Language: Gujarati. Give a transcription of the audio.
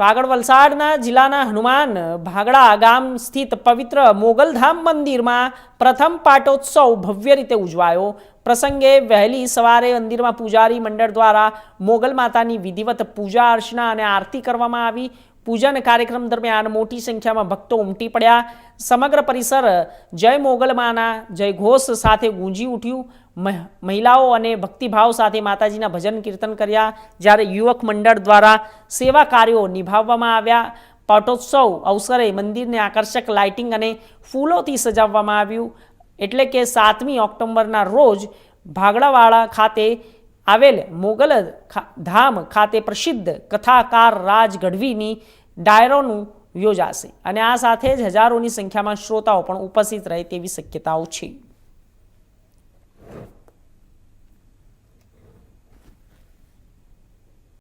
તો આગળ વલસાડના જિલ્લાના હનુમાન ભાગડા ગામ સ્થિત પવિત્ર મોગલધામ મંદિરમાં પ્રથમ પાટોત્સવ ભવ્ય રીતે ઉજવાયો. પ્રસંગે વહેલી સવારે મંદિરમાં પૂજારી મંડળ દ્વારા મોગલ માતાની વિધિવત પૂજા અર્ચના અને આરતી કરવામાં આવી. પૂજન કાર્યક્રમ દરમિયાન મોટી સંખ્યામાં ભક્તો ઉમટી પડ્યા. સમગ્ર પરિસર જય મોગલમાના જય ઘોષ સાથે ગુંજી ઉઠ્યું. મહ- મહિલાઓ અને ભક્તિભાવ સાથે માતાજીના ભજન કીર્તન કર્યા. જ્યારે યુવક મંડળ દ્વારા સેવા કાર્યો નિભાવવામાં આવ્યા. પાટોત્સવ અવસરે મંદિરને આકર્ષક લાઇટિંગ અને ફૂલોથી સજાવવામાં આવ્યું. એટલે કે સાતમી ઓક્ટોબરના રોજ ભાગડાવાળા ખાતે આવેલ મોગલ ધામ ખાતે પ્રસિદ્ધ કથાકાર રાજ ગઢવીની ડાયરોનું યોજાશે. અને આ સાથે જ હજારોની સંખ્યામાં શ્રોતાઓ પણ ઉપસ્થિત રહે તેવી શક્યતાઓ છે.